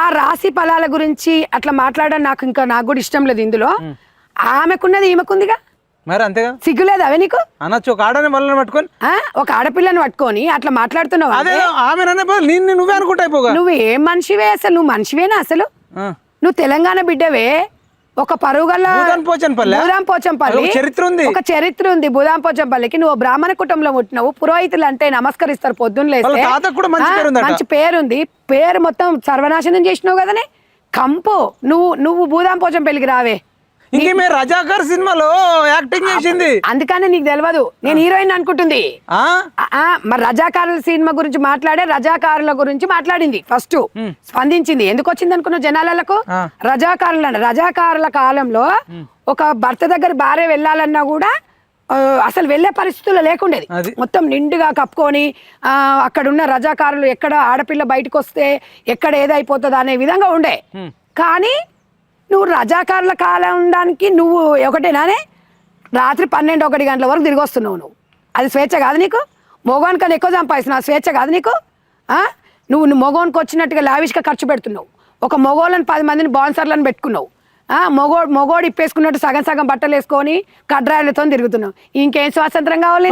ఆ రాశి ఫలాల గురించి అట్లా మాట్లాడడం నాకు ఇంకా నాకు కూడా ఇష్టం లేదు ఇందులో. ఆమెకున్నది ఈమెకుందిగా? మరి అంతేగా? సిగ్గులేదు అవే నీకు? అనొచ్చు ఒక ఆడని మళ్ళీ పట్టుకొని? ఒక ఆడపిల్లని పట్టుకొని అట్లా మాట్లాడుతున్నావు? అదే ఆమె నన్నే నువ్వే అనుకుంటా నువ్వు ఏం మనిషివే అసలు? నువ్వు మనిషివేనా అసలు. నువ్వు తెలంగాణ బిడ్డవే? ఒక పరుగుల పోచంపల్లి ఒక చరిత్ర ఉంది. ఒక చరిత్ర ఉంది భూదాన్ పోచంపల్లికి నువ్వు బ్రాహ్మణ కుటుంబంలో పుట్టినావు. పురోహితులు అంటే నమస్కరిస్తారు పొద్దున్న మంచి పేరుంది పేరు మొత్తం సర్వనాశనం చేసినావు కదనే? కంపు. నువ్వు నువ్వు భూదాం పోచంపల్లికి రావే. ఇంకేమే రజాకర్ సినిమాలో యాక్టింగ్ చేసింది. అందుకనే నీకు తెలియదు నేను హీరోయిన్ అనుకుంటుంది. మరి రజాకారుల సినిమా గురించి మాట్లాడే రజాకారుల గురించి మాట్లాడింది ఫస్ట్. స్పందించింది. ఎందుకు వచ్చింది అనుకున్న జనాలకు. రజాకారుల రజాకారుల కాలంలో ఒక భర్త దగ్గర భార్య వెళ్ళాలన్నా కూడా అసలు వెళ్ళే పరిస్థితుల్లో లేకుండేది. మొత్తం నిండుగా కప్పుకొని ఆ, అక్కడ ఉన్న రజాకారులు ఎక్కడ ఆడపిల్ల బయటకు వస్తే ఎక్కడ ఏదైపోతుంది అనే విధంగా ఉండే. కానీ నువ్వు రజాకారుల కాలం ఉండడానికి నువ్వు ఒకటేనానే? రాత్రి పన్నెండు ఒకటి గంటల వరకు తిరిగి వస్తున్నావు నువ్వు. అది స్వేచ్ఛ కాదు నీకు? మగవాని కన్నా ఎక్కువ సంపాదిస్తున్నావు స్వేచ్ఛ కాదు నీకు? ఆ? నువ్వు నువ్వు మగవానికి వచ్చినట్టుగా లావిష్గా ఖర్చు పెడుతున్నావు. ఒక మగోళ్ళని పది మందిని బాన్సర్లను పెట్టుకున్నావు. ఆ, మగో మగోడు ఇప్పేసుకున్నట్టు సగం సగం బట్టలు వేసుకొని కడ్రాయలతో తిరుగుతున్నావు. ఇంకేం స్వాతంత్రం కావాలి